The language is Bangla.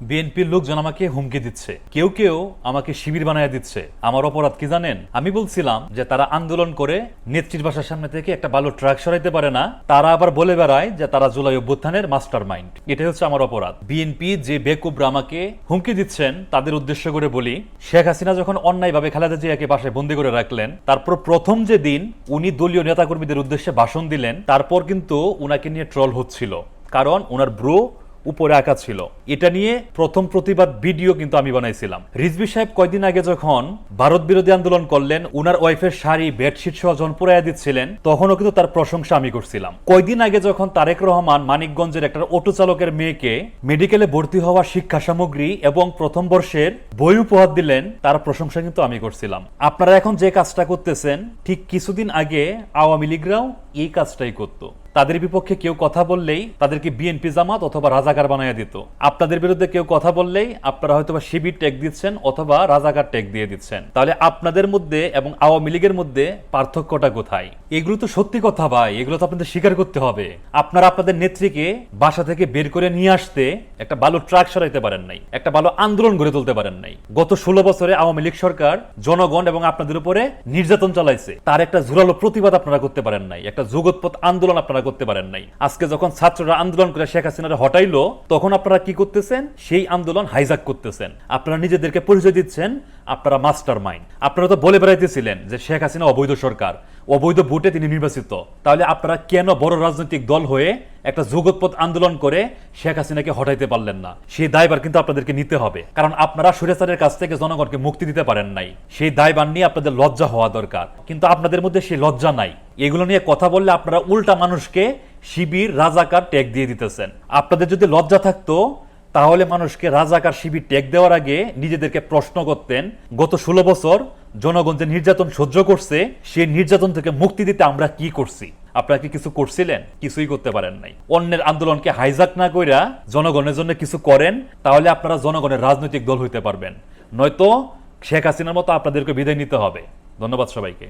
বিএনপির লোকজন আমাকে হুমকি দিচ্ছে। কেউ কেউ আমাকে শিবির বানায় দিচ্ছে। আমার অপরাধ কি জানেন? আমি বলছিলাম যে তারা আন্দোলন করে নেত্রীর বাসার সামনে থেকে একটা ভালো ট্রাক সরাইতে পারে না। তারা আবার বলে বেড়ায় যে তারা জুলাই অভ্যুত্থানের মাস্টার মাইন্ড এটাই হচ্ছে আমার অপরাধ। বিএনপি যে বেকুবরা আমাকে হুমকি দিচ্ছেন, তাদের উদ্দেশ্য করে বলি, শেখ হাসিনা যখন অন্যায় অন্যায়ভাবে খালেদা জিয়াকে বাসায় বন্দি করে রাখলেন, তারপর প্রথম যে দিন উনি দলীয় নেতাকর্মীদের উদ্দেশ্যে ভাষণ দিলেন, তারপর কিন্তু উনাকে নিয়ে ট্রল হচ্ছিল। কারণ ওনার ব্রো উপরে আঁকা ছিল। এটা নিয়ে প্রথম প্রতিবাদ ভিডিও কিন্তু আমি বানাইছিলাম। রিজভি সাহেব কয়দিন আগে যখন ভারত বিরোধী আন্দোলন করলেন, উনার ওয়াইফের শাড়ি, বেডশিট সহ যখন পরাইয়া দিচ্ছিলেন, তখনও কিন্তু তার প্রশংসা আমি করছিলাম। কয়দিন আগে যখন তারেক রহমান মানিকগঞ্জের একটা অটো চালকের মেয়েকে মেডিকেলে ভর্তি হওয়া শিক্ষা সামগ্রী এবং প্রথম বর্ষের বই উপহার দিলেন, তার প্রশংসা কিন্তু আমি করছিলাম। আপনারা এখন যে কাজটা করতেছেন, ঠিক কিছুদিন আগে আওয়ামী লীগরাও এই কাজটাই করতো। তাদের বিপক্ষে কেউ কথা বললেই তাদেরকে বিএনপি জামাত অথবা রাজাকার বানাইয়া দিত। আপনাদের বিরুদ্ধে কেউ কথা বললেই আপনারা হয়তো বা শিবির ট্যাগ দিচ্ছেন অথবা রাজাকার ট্যাগ দিয়ে দিচ্ছেন। তাহলে আপনাদের মধ্যে এবং আওয়ামী লীগের মধ্যে পার্থক্যটা কোথায়? এগুলো তো সত্যি কথা ভাই, এগুলো তো আপনাদের স্বীকার করতে হবে। আপনারা আপনাদের নেত্রীকে বাসা থেকে বের করে নিয়ে আসতে একটা ভালো ট্রাক সরাইতে পারেন নাই, একটা ভালো আন্দোলন গড়ে তুলতে পারেন নাই। গত ষোলো বছরে আওয়ামী লীগ সরকার জনগণ এবং আপনাদের উপরে নির্যাতন চালাইছে। তার একটা জোরালো প্রতিবাদ আপনারা করতে পারেন নাই, একটা যুগোৎপথ আন্দোলন আপনারা করতে পারেন নাই। আজকে যখন ছাত্ররা আন্দোলন করে শেখ হাসিনারা হটাইলো, তখন আপনারা কি করতেছেন? সেই আন্দোলন হাইজাক করতেছেন। আপনারা নিজেদেরকে পরিচয় দিচ্ছেন, আপনারা মাস্টার মাইন্ড আপনারা তো বলে বেড়াইতেছিলেন যে শেখ হাসিনা অবৈধ সরকার। অবৈধ ভোটে তিনি নির্বাচিত। তাহলে আপনারা কেন বড় রাজনৈতিক দল হয়ে একটা যুগোৎপথ আন্দোলন করে শেখ হাসিনাকে হটাইতে পারলেন না? সেই দায়বার কিন্তু আপনাদেরকে নিতে হবে। কারণ আপনারা সুরেসারের কাছ থেকে জনগণকে মুক্তি দিতে পারেন নাই। সেই দায়বার নিয়ে আপনাদের লজ্জা হওয়া দরকার। কিন্তু আপনাদের মধ্যে সেই লজ্জা নাই। এগুলো নিয়ে কথা বললে আপনারা উল্টা মানুষকে শিবির, রাজাকার ট্যাগ দিয়ে দিতেছেন। আপনাদের যদি লজ্জা থাকতো তাহলে মানুষকে রাজাকার শিবির ট্যাগ দেওয়ার আগে নিজেদেরকে প্রশ্ন করতেন, গত ষোলো বছর জনগণ যে নির্যাতন সহ্য করছে সেই নির্যাতন থেকে মুক্তি দিতে আমরা কি করছি? আপনারা কি কিছু করছিলেন? কিছুই করতে পারেন নাই। অন্যের আন্দোলনকে হাইজাক না কইরা জনগণের জন্য কিছু করেন, তাহলে আপনারা জনগণের রাজনৈতিক দল হইতে পারবেন। নয়তো শেখ হাসিনার মতো আপনাদেরকে বিদায় নিতে হবে। ধন্যবাদ সবাইকে।